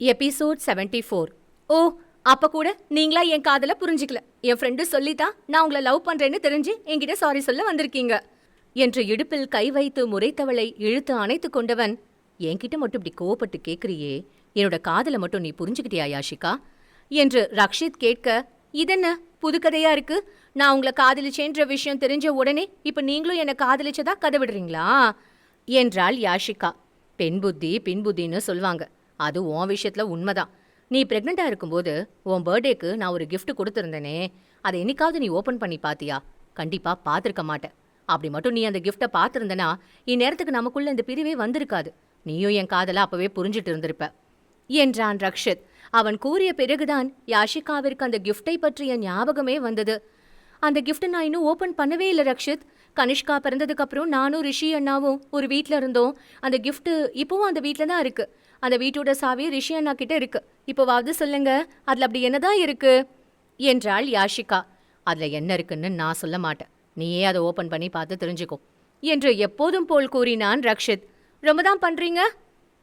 Episode 74 four. ஓ அப்ப கூட நீங்களா என் காதல புரிஞ்சுக்கல. என் ஃப்ரெண்டு சொல்லித்தான் நான் உங்களை லவ் பண்றேன்னு தெரிஞ்சு என்கிட்ட சாரி சொல்ல வந்திருக்கீங்க. என்று இடுப்பில் கை வைத்து முறைத்தவளை இழுத்து அணைத்து கொண்டவன் என்கிட்ட மட்டும் இப்படி கோவப்பட்டு கேட்குறியே என்னோட காதல மட்டும் நீ புரிஞ்சுக்கிட்டியா யாஷிகா? என்று ரக்ஷித் கேட்க இதென்ன புது கதையா இருக்கு? நான் உங்களை காதலிச்சேன்ற விஷயம் தெரிஞ்ச உடனே இப்ப நீங்களும் என்னை காதலிச்சதா கதை விடுறீங்களா என்றாள் யாஷிகா. பெண் புத்தி பின் புத்தின்னு சொல்லுவாங்க அது உன் விஷயத்துல உண்மைதான். நீ ப்ரெக்னெண்ட்டாக இருக்கும்போது உன் பர்த்டேக்கு நான் ஒரு gift கொடுத்துருந்தேனே அதை என்னைக்காவது நீ ஓப்பன் பண்ணி பாத்தியா? கண்டிப்பா பார்த்துருக்க மாட்டேன். அப்படி மட்டும் நீ அந்த கிஃப்ட்டை பார்த்துருந்தனா இந்நேரத்துக்கு நமக்குள்ள இந்த பிரிவே வந்திருக்காது. நீயும் என் காதலை அப்பவே புரிஞ்சிட்டு இருந்திருப்ப. என்றான் ரக்ஷித். அவன் கூறிய பிறகுதான் யாஷிகாவிற்கு அந்த கிஃப்டை பற்றிய ஞாபகமே வந்தது. அந்த கிஃப்ட்டை நான் இன்னும் ஓபன் பண்ணவே இல்லை ரக்ஷித். கனிஷ்கா பிறந்ததுக்கு அப்புறம் நானும் ரிஷி அண்ணாவும் ஒரு வீட்ல இருந்தோம். அந்த gift இப்போவும் அந்த வீட்ல தான் இருக்கு. அந்த வீட்டோட சாவி ரிஷி அண்ணா கிட்ட இருக்கு. இப்போவாவது சொல்லுங்க. அதுல அப்படி என்னதான் இருக்கு? என்றாள் யாஷிகா. அதுல என்ன இருக்குன்னு நான் சொல்ல மாட்டேன். நீயே அதை ஓபன் பண்ணி பார்த்து தெரிஞ்சுக்கோ. என்று எப்போதும் போல் கூறினான் ரக்ஷித். ரொம்ப தான் பண்றீங்க?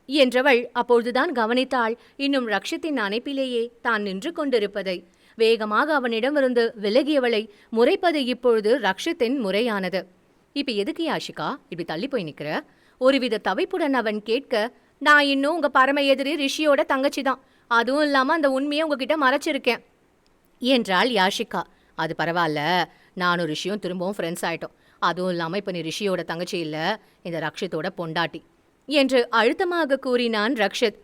என்றவள் அப்பொழுதுதான் கவனித்தாள். இன்னும் ரக்ஷித்தின் அணைப்பிலேயே தான் நின்று கொண்டிருப்பதை. வேகமாக அவனிடமிருந்து விலகியவளை முறைப்பது இப்பொழுது ரக்ஷித்தின் முறையானது. இப்ப எதுக்கு யாஷிகா? இப்படி தள்ளி போய் நிக்கிற? ஒருவித தவிப்புடன் அவன் கேட்க நான் இன்னும் உங்கள் பரம எதிரி ரிஷியோட தங்கச்சி தான் அதுவும் இல்லாமல் அந்த உண்மையை உங்ககிட்ட மறைச்சிருக்கேன். என்றாள் யாஷிகா. அது பரவாயில்ல. நானும் ரிஷியும் திரும்பவும் ஃப்ரெண்ட்ஸ் ஆகிட்டோம் அதுவும் இல்லாமல் இப்போ நீ ரிஷியோட தங்கச்சி இல்லை. இந்த ரக்ஷித்தோட பொண்டாட்டி. என்று அழுத்தமாக கூறினான் ரக்ஷித்.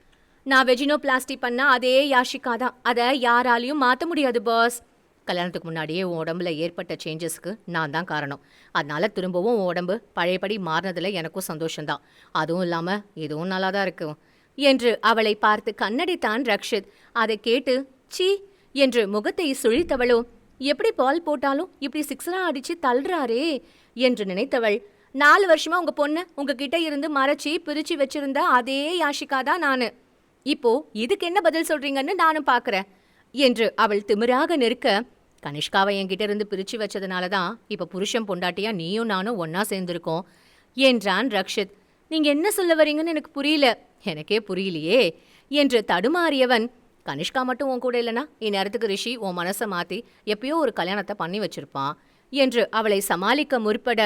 நான் வெஜினோ பிளாஸ்டிக் பண்ண அதே யாஷிகா தான். அதை யாராலையும் மாற்ற முடியாது பாஸ் கல்யாணத்துக்கு முன்னாடியே உன் உடம்புல ஏற்பட்ட சேஞ்சஸ்க்கு நான் தான் காரணம். அதனால திரும்பவும் உன் உடம்பு பழையபடி மாறினதில் எனக்கும் சந்தோஷம்தான். அதுவும் இல்லாமல் இதுவும் நல்லா தான் இருக்கும் என்று அவளை பார்த்து கண்ணடித்தான் ரக்ஷித். அதை கேட்டு சீ! என்று முகத்தை சுழித்தவளோ எப்படி பால் போட்டாலும் இப்படி சிக்ஸரா அடித்து தள்ளுறாரே! என்று நினைத்தவள் நாலு வருஷமா உங்கள் பொண்ணு உங்ககிட்ட இருந்து மறைச்சி பிரித்து வச்சிருந்த அதே யாஷிகா தான் நான். இப்போ இதுக்கு என்ன பதில் சொல்கிறீங்கன்னு நானும் பார்க்குறேன் என்று அவள் திமிராக நிற்க கனிஷ்காவை என்கிட்ட இருந்து பிரிச்சு வச்சதுனால தான் இப்ப புருஷன் பொண்டாட்டியா நீயும் நானும் ஒன்னா சேர்ந்திருக்கோம் என்றான் ரக்ஷித். நீங்க என்ன சொல்ல வரீங்கன்னு எனக்கு புரியல. எனக்கே புரியலையே என்று தடுமாறியவன் கனிஷ்கா மட்டும் உன் கூட இல்லனா? இந்நேரத்துக்கு ரிஷி உன் மனசை மாத்தி எப்பயோ ஒரு கல்யாணத்தை பண்ணி வச்சிருப்பான் என்று அவளை சமாளிக்க முற்பட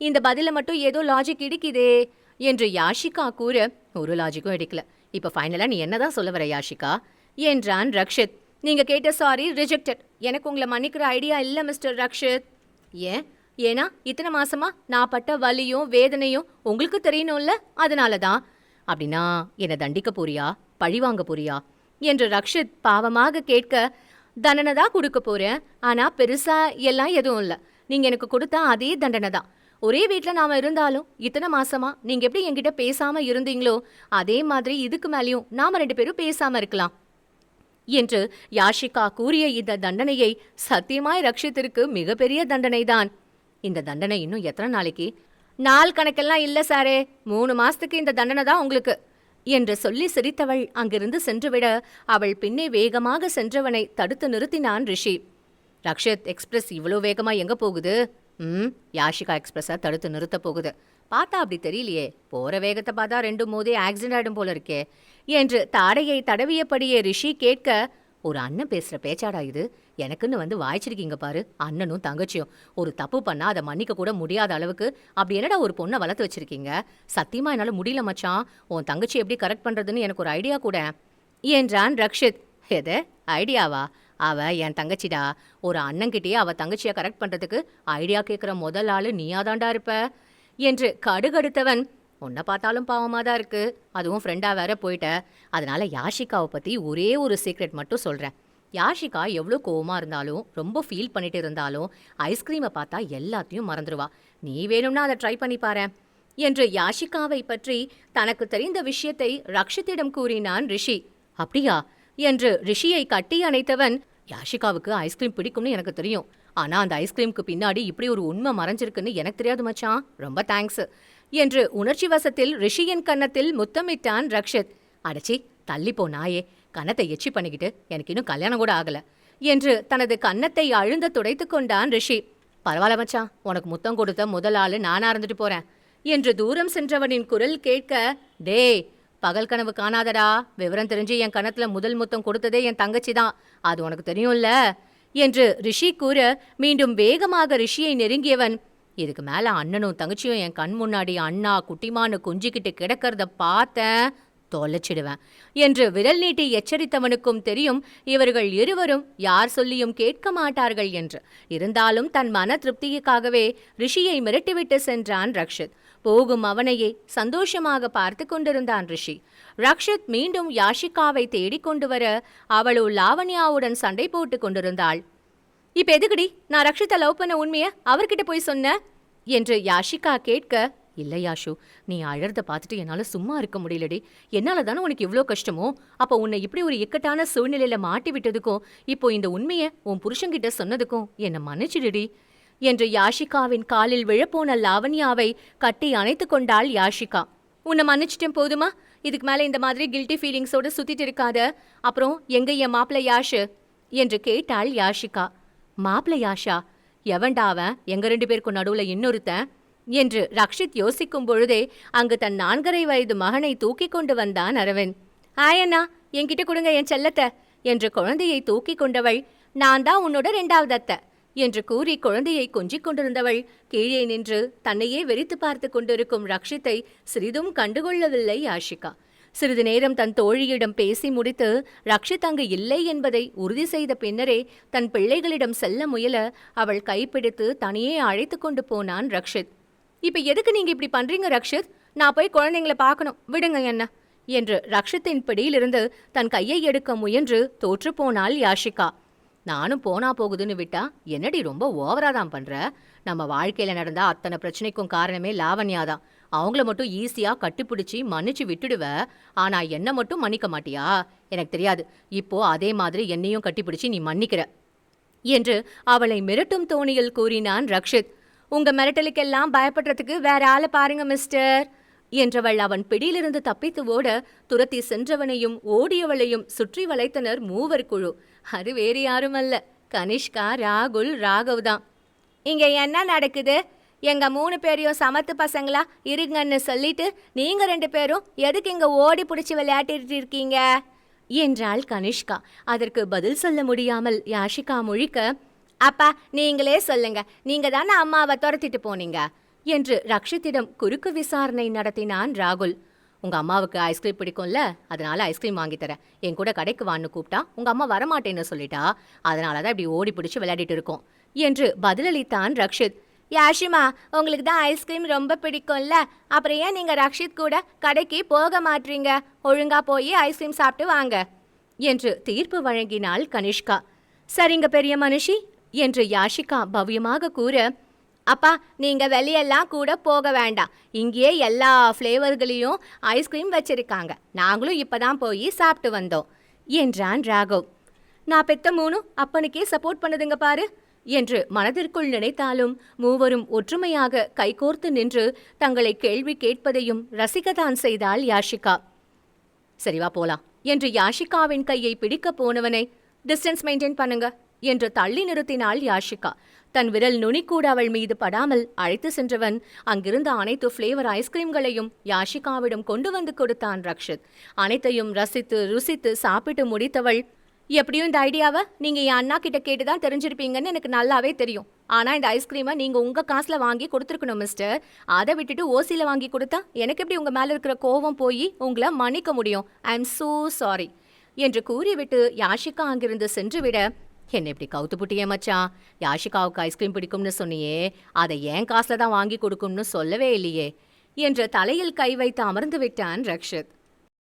இந்த பதில மட்டும் ஏதோ லாஜிக் இடிக்குதே என்று யாஷிகா கூற ஒரு லாஜிக்கும் இடிக்கல. இப்ப ஃபைனலா நீ என்னதான் சொல்ல வர யாஷிகா? என்றான் ரக்ஷித். நீங்கள் கேட்ட சாரி ரிஜெக்டட் எனக்கு உங்களை மன்னிக்கிற ஐடியா இல்லை மிஸ்டர் ரக்ஷித். ஏன்? ஏன்னா இத்தனை மாசமா நான் பட்ட வலியும் வேதனையும் உங்களுக்கு தெரியணும்ல? அதனால தான் அப்படின்னா என்னை தண்டிக்க போறியா? பழி வாங்க போறியா? என்று ரக்ஷித் பாவமாக கேட்க தண்டனை தான் கொடுக்க போறேன். ஆனால் பெருசா எல்லாம் எதுவும் இல்லை. நீங்க எனக்கு கொடுத்தா அதே தண்டனை தான். ஒரே வீட்டில் நாம் இருந்தாலும் இத்தனை மாசமா நீங்கள் எப்படி என்கிட்ட பேசாமல் இருந்தீங்களோ அதே மாதிரி இதுக்கு மேலேயும் நாம் ரெண்டு பேரும் பேசாம இருக்கலாம். என்று யாஷிகா கூறிய இந்த தண்டனையை சத்தியமாய் ரக்ஷித்திற்கு மிகப்பெரிய தண்டனைதான். இந்த தண்டனை இன்னும் எத்தனை நாளைக்கு? நாள் கணக்கெல்லாம் இல்ல சாரே. மூணு மாசத்துக்கு இந்த தண்டனை தான் உங்களுக்கு. என்று சொல்லி சிரித்தவள் அங்கிருந்து சென்றுவிட அவள் பின்னே வேகமாக சென்றவனை தடுத்து நிறுத்தினான் ரிஷி. ரக்ஷித் எக்ஸ்பிரஸ் இவ்வளோ வேகமா எங்க போகுது? ம் யாஷிகா எக்ஸ்பிரஸை தடுத்து நிறுத்த போகுது. பார்த்தா அப்படி தெரியலையே. போற வேகத்தை பார்த்தா ரெண்டு மோதே ஆக்சிடென்ட் ஆயிடும் போல இருக்கே. என்று தாடையை தடவியபடியே ரிஷி கேட்க ஒரு அண்ணன் பேசுற பேச்சாடா இது? எனக்குன்னு வந்து வாய்ச்சிருக்கீங்க பாரு. அண்ணனும் தங்கச்சியும். ஒரு தப்பு பண்ணா அதை மன்னிக்க கூட முடியாத அளவுக்கு அப்படி என்னடா ஒரு பொண்ணை வளர்த்து வச்சிருக்கீங்க? சத்தியமா என்னால முடியல மச்சான். உன் தங்கச்சி எப்படி கரெக்ட் பண்றதுன்னு எனக்கு ஒரு ஐடியா கூட. என்றான் ரக்ஷித். எது? ஐடியாவா அவ என் தங்கச்சிடா. ஒரு அண்ணன்கிட்டயே அவ தங்கச்சியை கரெக்ட் பண்றதுக்கு ஐடியா கேட்குற முதல் ஆளு நீயாதாண்டா இருப்ப. என்று கடுகடுத்தவன். உன்னை பார்த்தாலும் பாவமாக தான் இருக்கு. அதுவும் ஃப்ரெண்டாக வேற போயிட்ட. அதனால யாஷிகாவை பற்றி ஒரே ஒரு சீக்ரெட் மட்டும் சொல்கிறேன் யாஷிகா எவ்வளோ கோவமா இருந்தாலும் ரொம்ப ஃபீல் பண்ணிட்டு இருந்தாலும் ஐஸ்கிரீமை பார்த்தா எல்லாத்தையும் மறந்துடுவா நீ வேணும்னா அதை ட்ரை பண்ணி பாரேன் என்று யாஷிகாவை பற்றி தனக்கு தெரிந்த விஷயத்தை ரக்ஷித்திடம் கூறினான் ரிஷி. அப்படியா? என்று ரிஷியை கட்டி அணைத்தவன் யாஷிகாவுக்கு ஐஸ்கிரீம் பிடிக்கும்னு எனக்கு தெரியும். ஆனா அந்த ஐஸ்கிரீம்க்கு பின்னாடி இப்படி ஒரு உண்மை மறைஞ்சிருக்குன்னு எனக்கு தெரியாது மச்சான். ரொம்ப தேங்க்ஸ் என்று உணர்ச்சி வசத்தில் ரிஷியின் கன்னத்தில் முத்தமிட்டான் ரக்ஷித். அடச்சி தள்ளி போ நாயே. கன்னத்தை எச்சி பண்ணிக்கிட்டு எனக்கு இன்னும் கல்யாணம் கூட ஆகல என்று தனது கன்னத்தை அழுந்த துடைத்து கொண்டான் ரிஷி. பரவாயில்ல மச்சான். உனக்கு முத்தம் கொடுத்த முதல் ஆளு நானா இருந்துட்டு போறேன் என்று தூரம் சென்றவனின் குரல் கேட்க டேய் பகல் கனவு காணாதடா. விவரம் தெரிஞ்சு என் கணத்துல முதல் முத்தம் கொடுத்ததே என் தங்கச்சி தான் அது உனக்கு தெரியும்ல? என்று ரிஷி கூற மீண்டும் வேகமாக ரிஷியை நெருங்கியவன் இதுக்கு மேல அண்ணனும் தங்கச்சியும் என் கண் முன்னாடி அண்ணா குட்டிமான்னு குஞ்சிக்கிட்டு கிடக்கிறத பார்த்தேன் தொலைச்சிடுவேன் என்று விரல் நீட்டி எச்சரித்தவனுக்கும் தெரியும் இவர்கள் இருவரும் யார் சொல்லியும் கேட்க மாட்டார்கள் என்று. இருந்தாலும் தன் மன திருப்திக்காகவே ரிஷியை மிரட்டிவிட்டு சென்றான் ரக்ஷித். போகும் அவனையே சந்தோஷமாக பார்த்து கொண்டிருந்தான் ரிஷி. ரக்ஷித் மீண்டும் யாஷிகாவை தேடிக் கொண்டு வர அவளோ லாவண்யாவுடன் சண்டை போட்டுக் கொண்டிருந்தாள். இப்ப எதுக்குடி? நான் ரக்ஷித்தை லவ் பண்ண உண்மைய அவர்கிட்ட போய் சொன்ன? என்று யாஷிகா கேட்க இல்லை யாஷு நீ அழறத பார்த்துட்டு என்னால சும்மா இருக்க முடியலடி. என்னால் தானே உனக்கு இவ்ளோ கஷ்டமோ? அப்ப உன்னை இப்படி ஒரு இக்கட்டான சூழ்நிலையில மாட்டி விட்டதுக்கும் இப்போ இந்த உண்மையை உன் புருஷன்கிட்ட சொன்னதுக்கும் என்னை மன்னிச்சிடுடி? என்று யாஷிகாவின் காலில் விழப்போன லாவண்யாவை கட்டி அணைத்துக் கொண்டாள் யாஷிகா. உன்னை மன்னிச்சிட்டேன் போதுமா? இதுக்கு மேல இந்த மாதிரி கில்ட்டி ஃபீலிங்ஸோட சுத்திட்டு இருக்காத. அப்புறம் எங்க என் மாப்பிள்ள யாஷு? என்று கேட்டாள் யாஷிகா. மாப்பிள்ள யாஷா? எவன்டாவன் எங்க ரெண்டு பேருக்கும் நடுவுல இன்னொருத்தன்? என்று ரக்ஷித் யோசிக்கும் பொழுதே அங்கு தன் நான்கரை வயது மகனை தூக்கிக் கொண்டு வந்தான் அரவிந்த். ஆயண்ணா என்கிட்ட கொடுங்க என் செல்லத்தை என்று குழந்தையை தூக்கிக் கொண்டவள் நான் தான் உன்னோட ரெண்டாவது அத்தை. என்று கூறி குழந்தையை கொஞ்சிக் கொண்டிருந்தவள் கீழே நின்று தன்னையே வெறித்து பார்த்து கொண்டிருக்கும் ரக்ஷித்தை சிறிதும் கண்டுகொள்ளவில்லை ஆஷிகா. சிறிது நேரம் தன் தோழியிடம் பேசி முடித்து ரக்ஷித் அங்கு இல்லை என்பதை உறுதி செய்த பின்னரே தன் பிள்ளைகளிடம் செல்ல முயல அவள் கைப்பிடித்து தனியே அழைத்து கொண்டு போனான் ரக்ஷித். இப்ப எதுக்கு நீங்க இப்படி பண்றீங்க ரக்ஷித்? நான் போய் குழந்தைங்கள பார்க்கணும். விடுங்க என்ன? என்று ரக்ஷித்தின் பிடியிலிருந்து தன் கையை எடுக்க முயன்று தோற்றுப்போனாள் யாஷிகா. நானும் போனா போகுதுன்னு விட்டா என்னடி ரொம்ப ஓவரா தான் பண்ற? நம்ம வாழ்க்கையில நடந்த அத்தனை பிரச்சனைக்கும் காரணமே லாவண்யா தான். அவங்கள மட்டும் ஈஸியா கட்டிப்பிடிச்சி மன்னிச்சு விட்டுடுவ. ஆனா என்ன மட்டும் மன்னிக்க மாட்டியா? எனக்கு தெரியாது. இப்போ அதே மாதிரி என்னையும் கட்டிப்பிடிச்சு நீ மன்னிக்கிற என்று அவளை மிரட்டும் தோணியில் கூறினான் ரக்ஷித். உங்க மிரட்டலுக்கெல்லாம் பயப்படுறதுக்கு வேற ஆளை பாருங்க மிஸ்டர். என்றவள் அவன் பிடியிலிருந்து தப்பித்து ஓட துரத்தி சென்றவனையும் ஓடியவளையும் சுற்றி வளைத்தனர் மூவர் குழு. அது வேறு யாரும் அல்ல கனிஷ்கா ராகுல் ராகவ் தான். இங்க என்ன நடக்குது? எங்க மூணு பேரையும் சமத்து பசங்களா? இருங்கன்னு சொல்லிட்டு நீங்க ரெண்டு பேரும் எதுக்கு இங்க ஓடி பிடிச்சி விளையாடிட்டு இருக்கீங்க? என்றாள் கனிஷ்கா. அதற்கு பதில் சொல்ல முடியாமல் யாஷிகா முழிக்க அப்பா நீங்களே சொல்லுங்க. நீங்க தானே அம்மாவை துரத்திட்டு போனீங்க? என்று ரக்ஷித்திடம் குறுக்கு விசாரணை நடத்தினான் ராகுல். உங்க அம்மாவுக்கு ஐஸ்கிரீம் பிடிக்கும்ல அதனால ஐஸ்கிரீம் வாங்கி தரேன். என் கூட கடைக்கு வான்னு கூப்பிட்டா உங்க அம்மா வரமாட்டேன்னு சொல்லிட்டா. அதனால தான் இப்படி ஓடி பிடிச்சி விளையாடிட்டு இருக்கோம் என்று பதிலளித்தான் ரக்ஷித். யாஷிமா உங்களுக்கு தான் ஐஸ்கிரீம் ரொம்ப பிடிக்கும்ல. அப்புறம் ஏன் நீங்க ரக்ஷித் கூட கடைக்கு போக மாட்டீங்க? ஒழுங்கா போய் ஐஸ்கிரீம் சாப்பிட்டு வாங்க என்று தீர்ப்பு வழங்கினாள் கனிஷ்கா. சரிங்க பெரிய மனுஷி என்று யாஷிகா பவ்யமாக கூற அப்பா நீங்க வெளியெல்லாம் கூட போக வேண்டாம். இங்கேயே எல்லா ஃப்ளேவர்களையும் ஐஸ்கிரீம் வச்சிருக்காங்க. நாங்களும் இப்பதான் போய் சாப்பிட்டு வந்தோம் என்றான் ராகவ். நான் பெத்த மூணு அப்பனுக்கே சப்போர்ட் பண்ணுதுங்க பாரு என்று மனதிற்குள் நினைத்தாலும் மூவரும் ஒற்றுமையாக கைகோர்த்து நின்று தங்களை கேள்வி கேட்பதையும் ரசிக்கத்தான் செய்தாள் யாஷிகா. சரிவா போலாம் என்று யாஷிகாவின் கையை பிடிக்கப் போனவனை டிஸ்டன்ஸ் மெயின்டைன் பண்ணுங்க என்று தள்ளி நிறுத்தினாள் யாஷிகா. தன் விரல் நுனிக்கூட அவள் மீது படாமல் அழைத்து சென்றவன் அங்கிருந்த அனைத்து ஃப்ளேவர் ஐஸ்கிரீம்களையும் யாஷிகாவிடம் கொண்டு வந்து கொடுத்தான் ரக்ஷித். அனைத்தையும் ரசித்து ருசித்து சாப்பிட்டு முடித்தவள் எப்படியும் இந்த ஐடியாவை நீங்கள் என் அண்ணா கிட்ட கேட்டு தான் தெரிஞ்சிருப்பீங்கன்னு எனக்கு நல்லாவே தெரியும். ஆனால் இந்த ஐஸ்கிரீமை நீங்கள் உங்கள் காசில் வாங்கி கொடுத்துருக்கணும் மிஸ்டர் அதை விட்டுட்டு ஓசியில் வாங்கி கொடுத்தா எனக்கு எப்படி உங்கள் மேலே இருக்கிற கோவம் போய் உங்களை மன்னிக்க முடியும்? ஐ எம் சோ சாரி என்று கூறிவிட்டு யாஷிகா அங்கிருந்து சென்றுவிட என்ன இப்படி கவுத்து புட்டியே மச்சான்? யாஷிகாவுக்கு ஐஸ்கிரீம் பிடிக்கும்னு சொன்னியே அதை ஏன் காசுல தான் வாங்கி கொடுக்கும்னு சொல்லவே இல்லையே? என்று தலையில் கை வைத்து அமர்ந்து விட்டான் ரக்ஷித்.